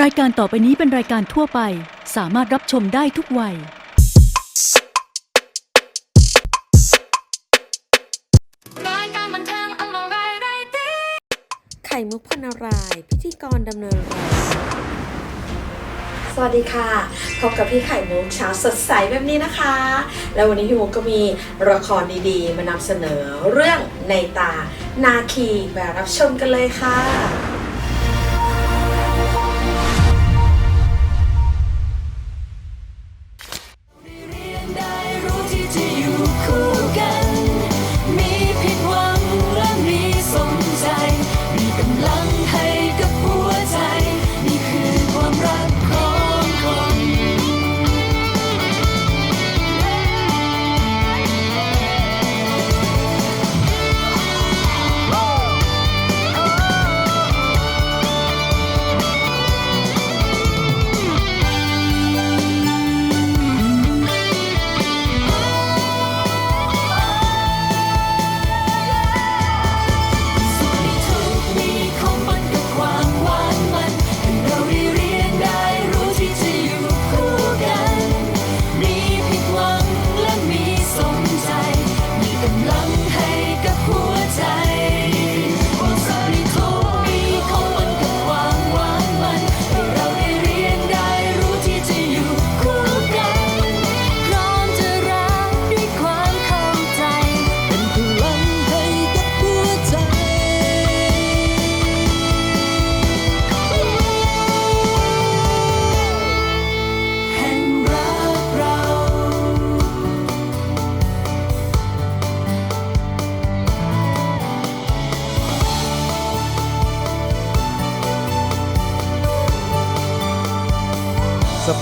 รายการต่อไปนี้เป็นรายการทั่วไป สามารถรับชมได้ทุกวัย รายการบันเทิงอมรายไรตีไข่มุกพนารายณ์พิธีกรดำเนินรายการสวัสดีค่ะ พบกับพี่ไข่มุกเช้าสดใสแบบนี้นะคะ แล้ววันนี้พี่มุกก็มีละครดีๆ มานำเสนอเรื่องในตานาคีมารับชมกันเลยค่ะ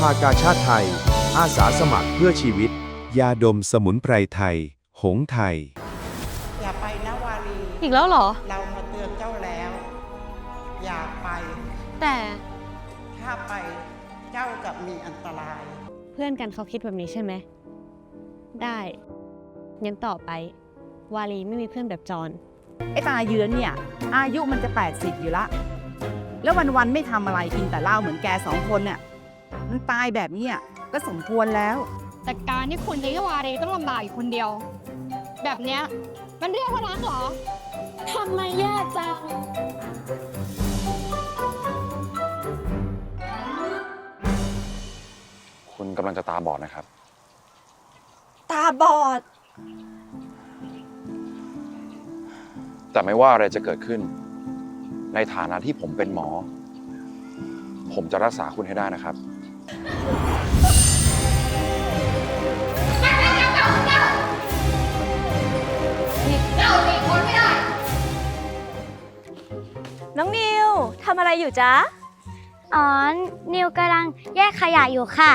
ภากาชาติไทย อาสาสมัครเพื่อชีวิต ยาดมสมุนไพรไทย หงไทย อย่าไปนะวารี อีกแล้วเหรอ เรามาเตือนเจ้าแล้ว อย่าไป แต่ถ้าไปเจ้าจะมีอันตราย เพื่อนกันเขาคิดแบบนี้ใช่ไหม ได้งั้นต่อไป วาลีไม่มีเพื่อนแบบจอนไอ้ตาเยือนเนี่ย อายุมันจะ 80 อยู่ละ แล้ววัน ๆ ไม่ทำอะไรกินแต่เหล้าเหมือนแกสองคนเนี่ย มันตายแบบเนี้ยก็สมควรแล้ว แต่การที่คุณทิ้งวารีต้องลำบากอยู่คนเดียว แบบเนี้ยมันเรียกว่ารักเหรอทำไมแย่จังคุณกำลังจะตาบอดนะครับ ตาบอด แต่ไม่ว่าอะไรจะเกิดขึ้น ในฐานะที่ผมเป็นหมอ ผมจะรักษาคุณให้ได้นะครับ น้องนิวทำอะไรอยู่จ๊ะ อ๋อ นิวกำลังแยกขยะอยู่ค่ะ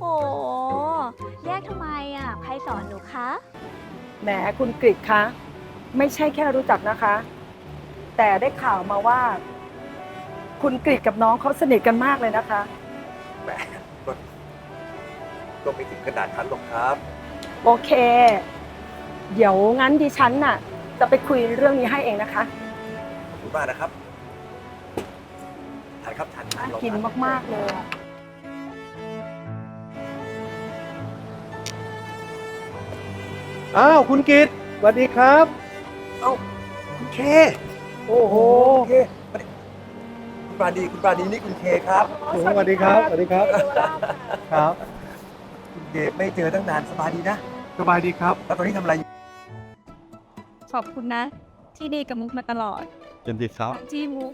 โอ้แยกทำไมอะใครสอนหนูคะ แหมคุณกริดคะไม่ใช่แค่รู้จักนะคะ แต่ได้ข่าวมาว่า คุณกริดกับน้องเขาสนิทกันมากเลยนะคะ แหมก็ก็ไม่ถึงขนาดนั้นหรอกครับ โอเค เดี๋ยวงั้นดิฉันน่ะ จะไปคุยเรื่องนี้ให้เองนะคะ ขอบคุณมากนะครับทานครับทานน่าลองกินทมาก ๆ เลยอะอ้าวคุณกิตสวัสดีครับ เอ้าคุณเคโอ้โหคุณเค คุณปราณีคุณปราณีนี่คุณเคครับโอ้โหสวัสดีครับ สวัสดีครับ ครับ คุณเคไม่เจอตั้งนานสบายดีนะสบายดีครับ แล้วตอนนี้ทำอะไรอยู่ขอบคุณนะ ที่ดีกับมุกมาตลอดยันดีครับ ที่มุก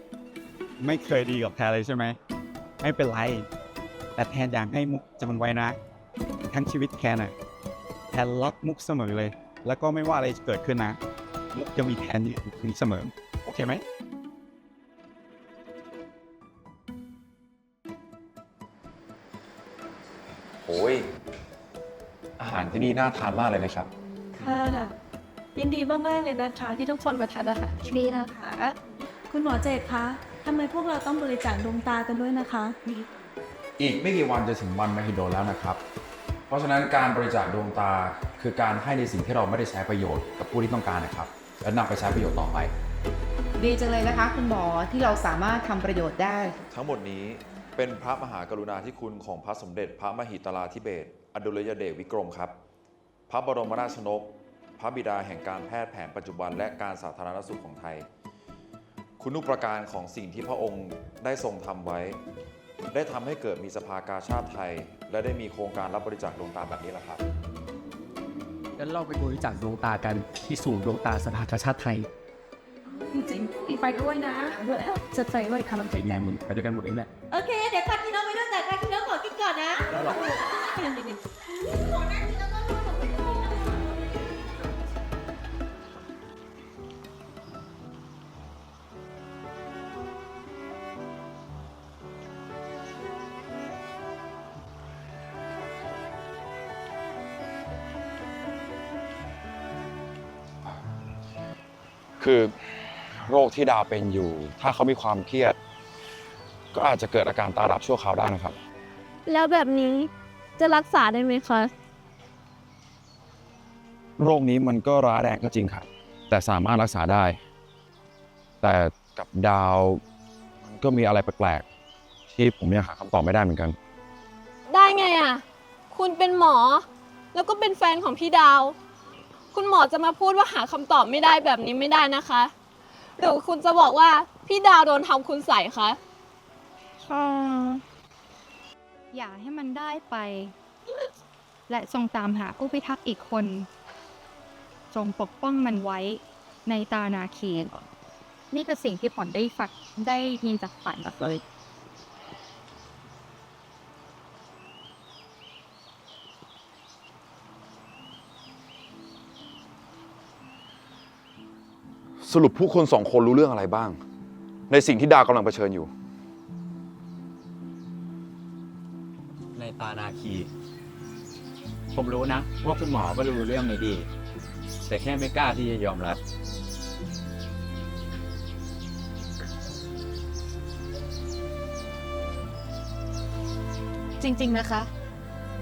ไม่เคยดีกับแพรเลยใช่ไหม ไม่เป็นไร แต่แทนอยากให้มุกจำมันไว้นะ ทั้งชีวิตแคนน่ะแทนรักมุกเสมอเลย แล้วก็ไม่ว่าอะไรจะเกิดขึ้นนะ มุกจะมีแทนอยู่ตรงนี้เสมอ โอเคไหม โอ้ยอาหารที่นี่น่าทานมากเลยนะครับ ค่ะยินดีมากๆเลยนะคะที่ทุกคนมาทานอาหารที่นี่นะคะ คุณหมอเจตคะทำไมพวกเราต้องบริจาคดวงตากันด้วยนะคะ อีกไม่กี่วันจะถึงวันมหิดลแล้วนะครับ เพราะฉะนั้นการบริจาคดวงตาคือการให้ในสิ่งที่เราไม่ได้ใช้ประโยชน์กับผู้ที่ต้องการนะครับ และนำไปใช้ประโยชน์ต่อไป ดีจังเลยนะคะ คุณหมอที่เราสามารถทำประโยชน์ได้ ทั้งหมดนี้ เป็นพระมหากรุณาธิคุณของพระสมเด็จพระมหิตลาธิเบศรอดุลยเดชวิกรมครับ พระบรมราชชนก พระบิดาแห่งการแพทย์แผนปัจจุบันและการสาธารณสุขของไทย คุณอุปการของสิ่งที่พระองค์ได้ทรงทำไว้ ได้ทำให้เกิดมีสภากาชาติไทย และได้มีโครงการรับบริจาคดวงตาแบบนี้แหละครับงั้นเราไปบริจาคดวงตากันที่ศูนย์ดวงตาสภากาชาติไทยจริงๆไปด้วยนะจะใจไว้คำใจแรงมึงไปด้วยกันหมดเลยแหละโอเค นะคือโรคที่ดาวเป็นอยู่ ถ้าเขามีความเครียด ก็อาจจะเกิดอาการตาลับชั่วคราวได้นะครับ แล้วแบบนี้จะรักษาได้ไหมคะ โรคนี้มันก็ร้ายแรงก็จริงครับ แต่สามารถรักษาได้ แต่กับดาวมันก็มีอะไรแปลกๆที่ผมยังหาคำตอบไม่ได้เหมือนกัน ได้ไงอะ คุณเป็นหมอ แล้วก็เป็นแฟนของพี่ดาว คุณหมอจะมาพูดว่าหาคำตอบไม่ได้แบบนี้ไม่ได้นะคะ หรือคุณจะบอกว่าพี่ดาวโดนทำคุณใส่คะ อย่าให้มันได้ไป และทรงตามหาผู้พิทักษ์อีกคน ทรงปกป้องมันไว้ในตานาเคีนี่คือสิ่งที่ผลได้ฝักได้ยินจากฝันเลยสรุปผู้คนสองคนรู้เรื่องอะไรบ้าง ในสิ่งที่ดาวกำลังเผชิญอยู่ ตานาคี ผมรู้นะว่าคุณหมอก็รู้เรื่องนี้ดี แต่แค่ไม่กล้าที่จะยอมรับ จริง ๆ นะคะ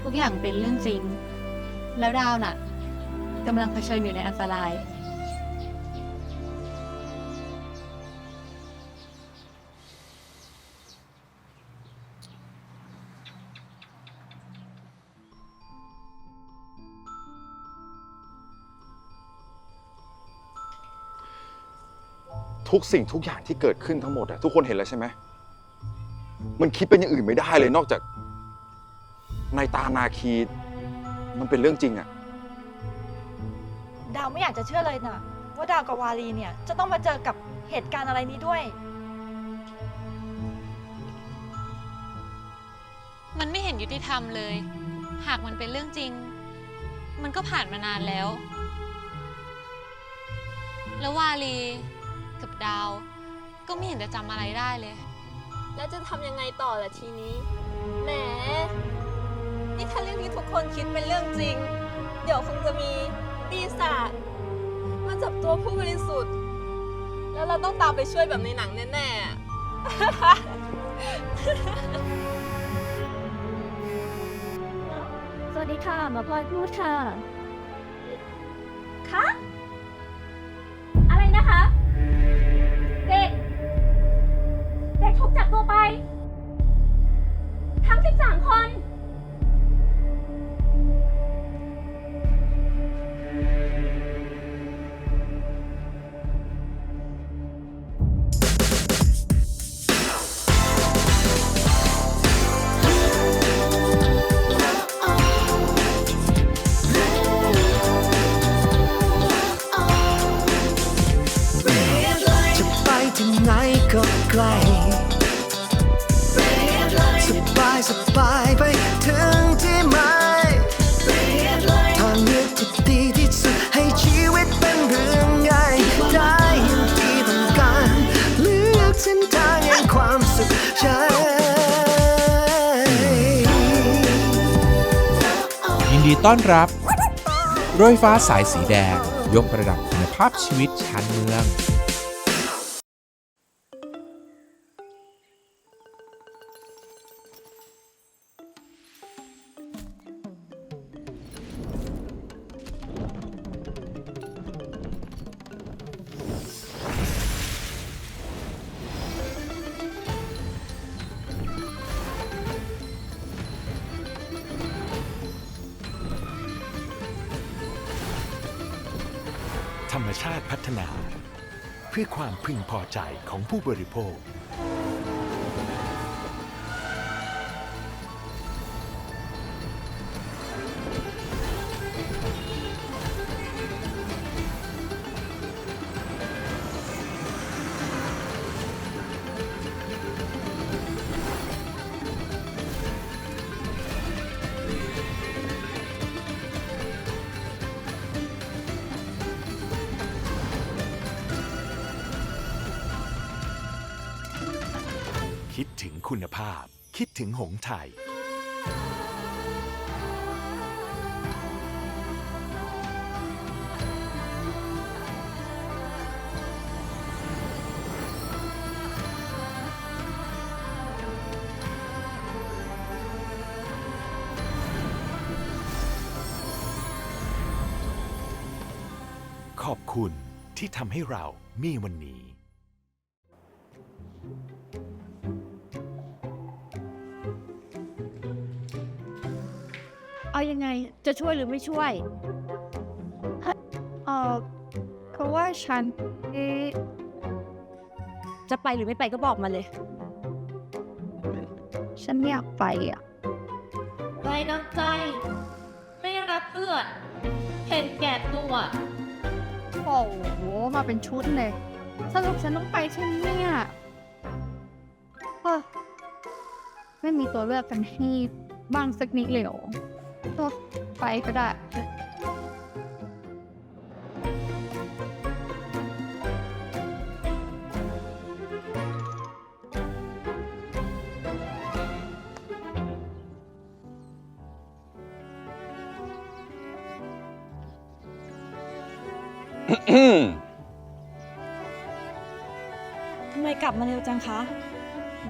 ทุกอย่างเป็นเรื่องจริง แล้วดาวน่ะกำลังเผชิญอยู่ในอันตราย ทุกสิ่งทุกอย่างที่เกิดขึ้นทั้งหมดอะทุกคนเห็นแล้วใช่ไหมมันคิดเป็นอย่างอื่นไม่ได้เลยนอกจาก ในตานาคี มันเป็นเรื่องจริงอะดาวไม่อยากจะเชื่อเลยนะว่าดาวกับวาลีเนี่ยจะต้องมาเจอกับเหตุการณ์อะไรนี้ด้วย มันไม่เห็นยุติธรรมเลย หากมันเป็นเรื่องจริง มันก็ผ่านมานานแล้ว แล้ววาลี กับดาว ก็ไม่เห็นจะจำอะไรได้เลย แล้วจะทำยังไงต่อล่ะทีนี้ แหม นี่ถ้าเรื่องที่ทุกคนคิดเป็นเรื่องจริง เดี๋ยวคงจะมีปีศาจมาจับตัวผู้บริสุทธิ์ แล้วเราต้องตามไปช่วยแบบในหนังแน่ๆสวัสดีค่ะหมอพลอยพูดค่ะ คะ ต้อนรับรถไฟฟ้าสายสีแดง ยกระดับคุณภาพชีวิตชานเมือง มชาติพัฒนา เพื่อความพึงพอใจของผู้บริโภค ถึงหงส์ไทยขอบคุณที่ทำให้เรามีวันนี้ ช่วยหรือไม่ช่วย เออคือว่าฉันเอ๊ะจะไปหรือไม่ไปก็บอกมาเลย ฉันอยากไปอะไรน้ำใจ ไม่รักเพื่อนเห็นแก่ตัว โอ้โห มาเป็นชุดเลย สรุปฉันต้องไปใช่ไหมเนี่ยเออไม่มีตัวเลือกกันให้บ้างสักนิดเลยเหรอ เออไปก็ได้ ทำไมกลับมาเร็วจังคะ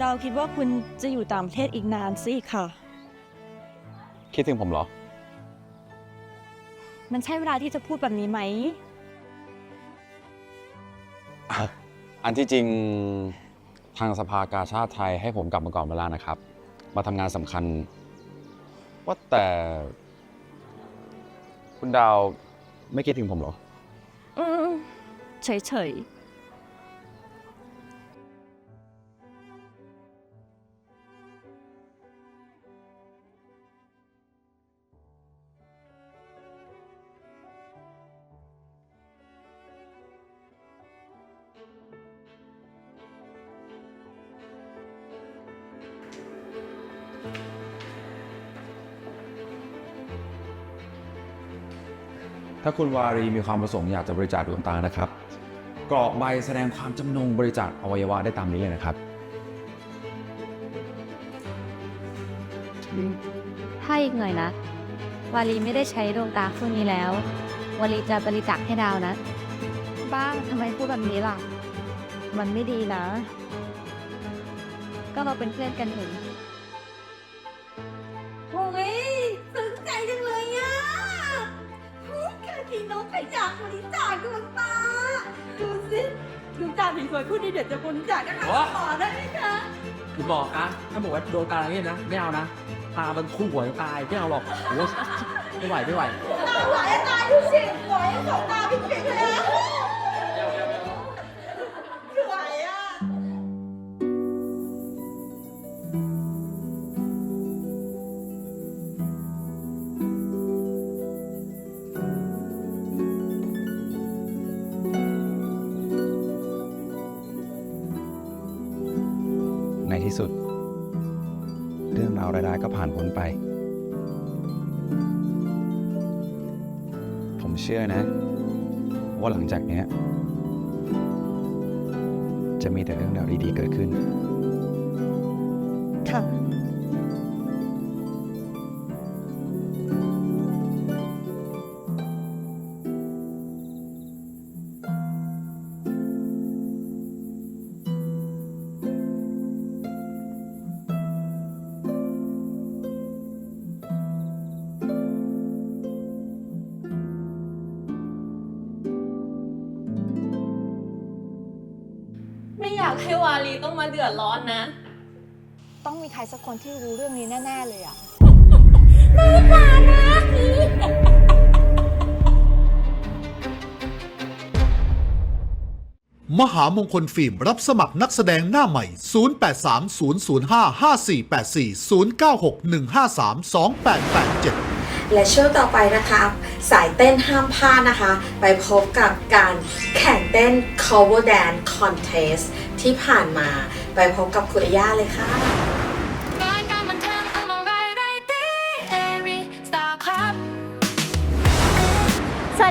ดาวคิดว่าคุณจะอยู่ต่างประเทศอีกนานสิค่ะ คิดถึงผมเหรอ มันใช่เวลาที่จะพูดแบบนี้ไหม อันที่จริงทางสภากาชาติไทยให้ผมกลับมาก่อนเวลานะครับ มาทำงานสำคัญ ว่าแต่ คุณดาวไม่คิดถึงผมเหรอ อืมเฉยๆาคุณวารีมีความประสงค์อยากจะบริจาคดวงตานะครับ กรอกใบแสดงความจำนงบริจาคอวัยวะได้ตามนี้เลยนะครับ ถ้าอีกหน่อยนะ วาลีไม่ได้ใช้ดวงตาคู่นี้แล้ว วาลีจะบริจาคให้ดาวนะ บ้างทำไมพูดแบบนี้ล่ะ มันไม่ดีนะ ก็เราเป็นเพื่อนกันเห็น แค่ที่น้องไปจากบริจาคดวงตาดูสิดวงตาสวยๆคู่นี้เดี๋ยวจะบริจาคนะคะโอ๊ยขอได้ไหมคะคุณบอกนะถ้าบอกว่าโดนตาอะไรเนี่ยนะไม่เอานะตามันคู่หัวจะตายไม่เอาหรอกโอ้ยไม่ไหวไม่ไหว ตาหวายตาดูสิหวายสองตาพี่เก่งเลย ชื่อนะ ว่าหลังจากเนี้ย จะมีแต่เรื่องราวดีๆเกิดขึ้น ค่ะ ครสักคนที่รู้เรื่องนี้แน่ๆเลยอะน่ารักนะมหามงคลฟิล์มรับสมัครนักแสดงหน้าใหม่ 0830055484และช่วงต่อไปนะคะ สายเต้นห้ามพลาดนะคะ ไปพบกับการแข่งเต้น cover dance contest ที่ผ่านมา ไปพบกับคุณย่าเลยค่ะ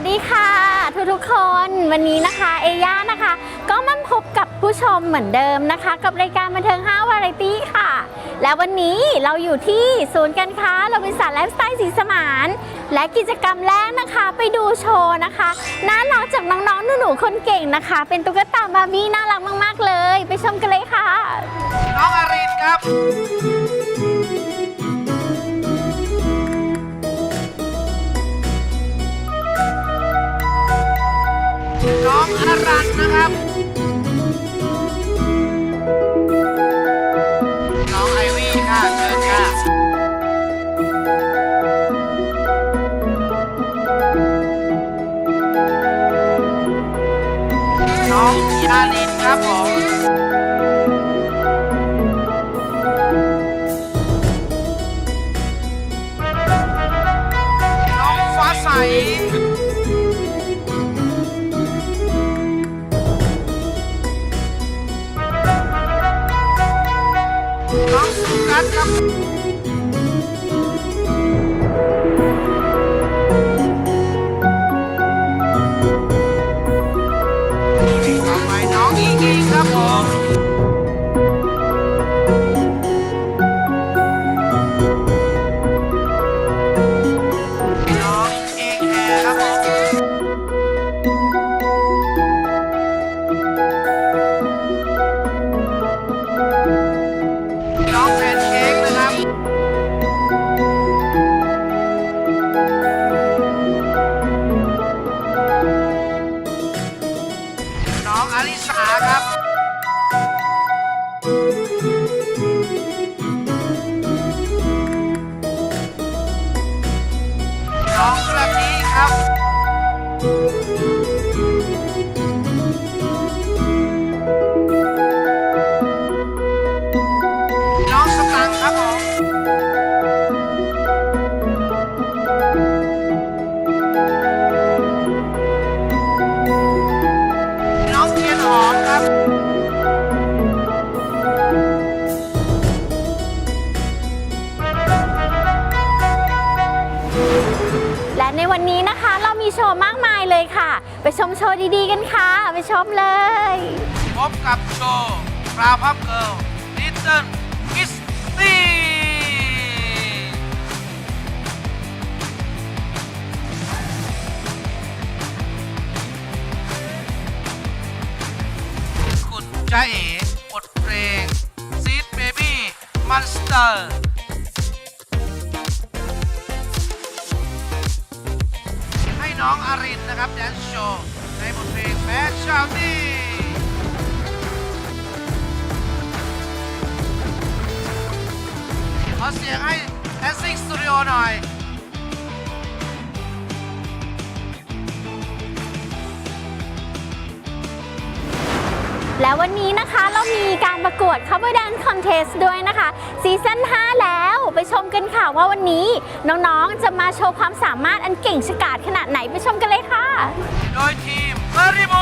ดีค่ะทุกทุกๆคนวันนี้นะคะเอย่านะคะ ก็มาพบกับผู้ชมเหมือนเดิมนะคะ กับรายการบันเทิง5วาไรตี้ค่ะ และวันนี้เราอยู่ที่ศูนย์การค้าโรบินสันไลฟ์สไตล์สีสมาน และกิจกรรมแรกนะคะ ไปดูโชว์นะคะน่ารักจากน้องๆหนูๆคนเก่งนะคะ เป็นตุ๊กตาบาร์บี้น่ารักมากๆเลย ไปชมกันเลยค่ะ น้องอารินครับ น้องอรันนะครับ วันนี้นะคะเรามีโชว์มากมายเลยค่ะ ไปชมโชว์ดีๆกันค่ะ ไปชมเลย พบกับโชว์ปลาพับเกิลลิตเติ้ลคิสตี้คุณจ้าเอ๋บทเพลงซีดเบบี้มันสเตอร์ นะครับแดนซ์โชว์ในบทเพลงแบดชาวตี้ขอเสียงให้ Dancing Studio หน่อย แล้ววันนี้นะคะเรามีการประกวด Cover Dance Contest ด้วยนะคะซีซั่น5 แล้วไปชมกันค่ะว่าวันนี้น้องๆจะมาโชว์ความสามารถอันเก่งฉกาจขนาดไหนไปชมกันเลยค่ะ โดยทีมมาริโม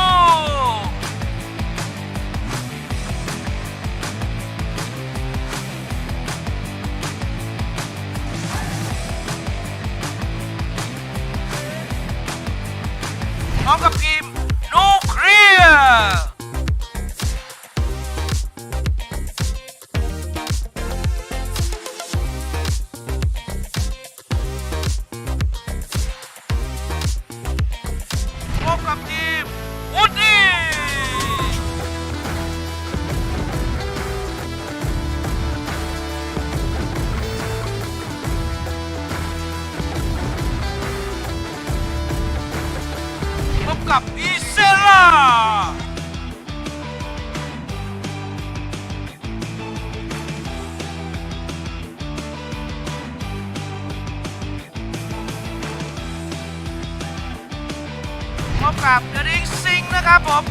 พร้อมกับทีมนูเคลียร์ กับเดนิงซิงนะครับผม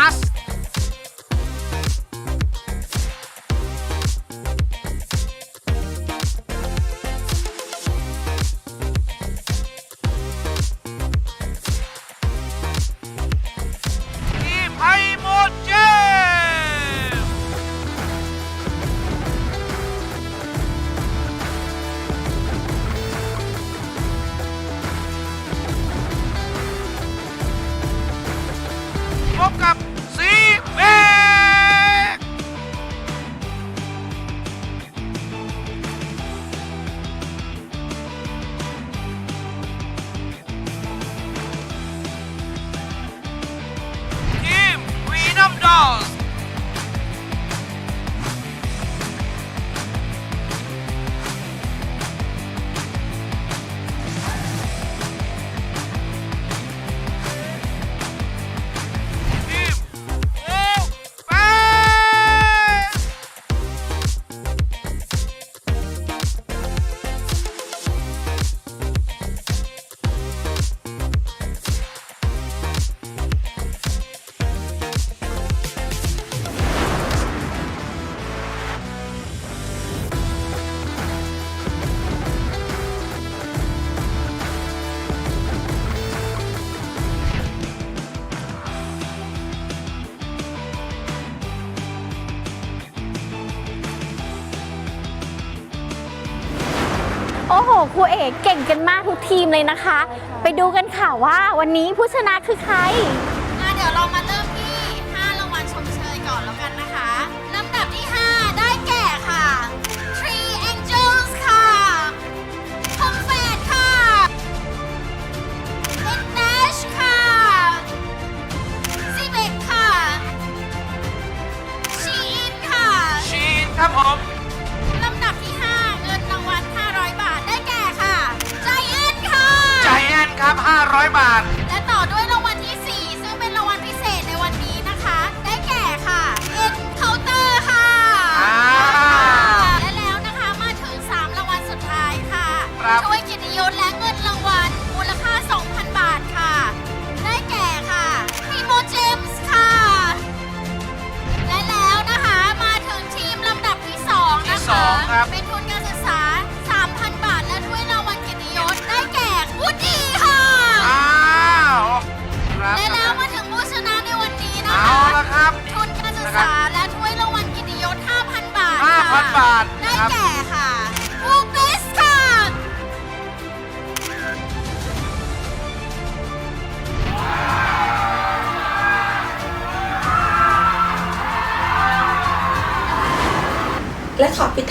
us ทีมเลยนะคะ ไปดูกันค่ะว่าวันนี้ผู้ชนะคือใคร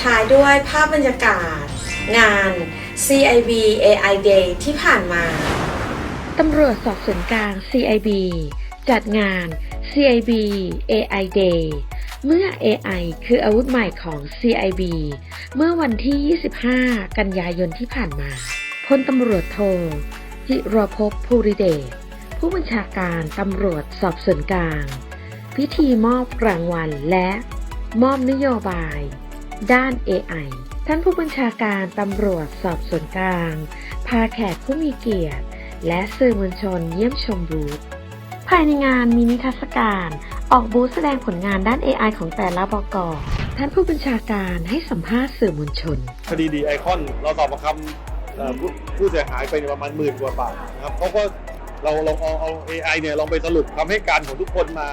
ท้ายด้วยภาพบรรยากาศ งาน CIB AI Day ที่ผ่านมา ตำรวจสอบสวนกลาง CIB จัดงาน CIB AI Day เมื่อ AI คืออาวุธใหม่ของ CIB เมื่อวันที่ 25 กันยายนที่ผ่านมา พลตำรวจโทจิรภพภูริเดช ผู้บัญชาการตำรวจสอบสวนกลาง พิธีมอบรางวัลและมอบนโยบาย ด้าน AI ท่านผู้บัญชาการตำรวจสอบสวนกลาง พาแขกผู้มีเกียรติ และสื่อมวลชนเยี่ยมชมบูธภายในงานมีนิทรรศการออกบูธแสดงผลงานด้าน AI ของแต่ละบกท่านผู้บัญชาการให้สัมภาษณ์สื่อมวลชน คดีดีไอคอนเราสอบประคำผู้เสียหายไปประมาณหมื่นกว่าบาทนะครับเขาก็เราลองเอาเอา AI เนี่ยลองไปสรุปคำให้การของทุกคนมา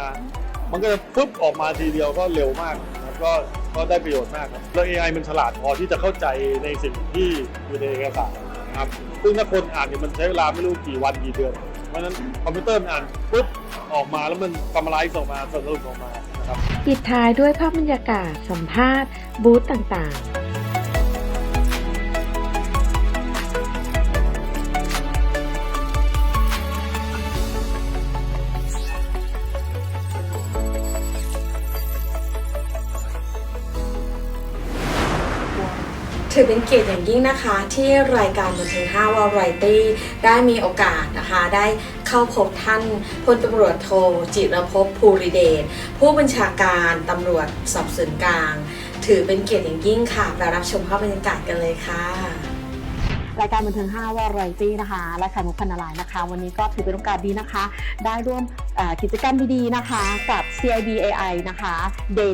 มันก็จะฟึบออกมาทีเดียวก็เร็วมากนะครับก็ ก็ได้ประโยชน์มากครับแล้ว AI มันฉลาดพอที่จะเข้าใจในสิ่งที่อยู่ในเอกสารนะครับซึ่งถ้าคนอ่านเนี่ยมันใช้เวลาไม่รู้กี่วันกี่เดือน เพราะฉะนั้นคอมพิวเตอร์มันอ่านปุ๊บออกมาแล้วมันซัมมาไรส์ออกมาสรุปออกมานะครับปิดท้ายด้วยภาพบรรยากาศสัมภาษณ์บูธต่างๆ ถือเป็นเกียรติอย่างยิ่งนะคะ ที่รายการบันเทิง5วาไรตี้ได้มีโอกาสนะคะ ได้เข้าพบท่านพลตำรวจโทจิรภพภูริเดชผู้บัญชาการตำรวจสอบสวนกลาง ถือเป็นเกียรติอย่างยิ่งค่ะไปรับชมภาพบรรยากาศกันเลยค่ะ รายการบันเทิง5วาไรตี้นะคะ และไข่มุกพันนาลายนะคะ วันนี้ก็ถือเป็นโอกาสดีนะคะ ได้ร่วมกิจกรรมดีๆนะคะ กับ CIB AI นะคะ Day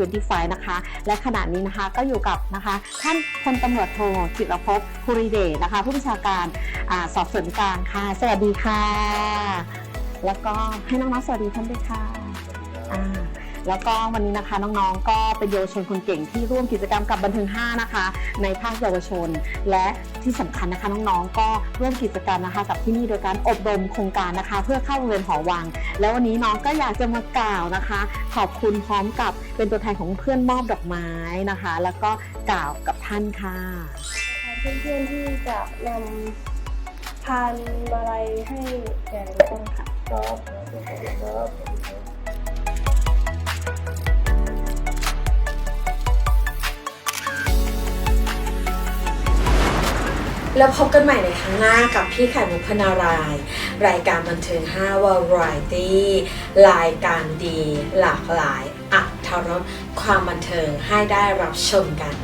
2025 นะคะ และขณะนี้นะคะก็อยู่กับนะคะท่านพลตำรวจโทจิรภพภูริเดชนะคะ ผู้บัญชาการอสอบสวนกลางค่ะ สวัสดีค่ะ แล้วก็ให้น้องๆสวัสดีท่านด้วยค่ะ แล้วก็วันนี้นะคะน้องๆ ก็เป็นเยาวชนคนเก่งที่ร่วมกิจกรรมกับบันเทิง 5 นะคะ ในภาคเยาวชน และที่สำคัญนะคะน้องๆ ก็ร่วมกิจกรรมนะคะ กับที่นี่โดยการอบรมโครงการนะคะ เพื่อเข้าโรงเรียนหอวัง แล้ววันนี้น้องก็อยากจะมากล่าวนะคะ ขอบคุณพร้อมกับเป็นตัวแทนของเพื่อนมอบดอกไม้นะคะ แล้วก็กล่าวกับท่านค่ะเพื่อนๆที่จะนำพานมาลัยให้แก่ทุกคนค่ะครับ แล้วพบกันใหม่ในครั้งหน้ากับพี่ไข่มุกพนาราย รายการบันเทิง5 Variety รายการดีหลากหลายอัธรสความบันเทิงให้ได้รับชมกัน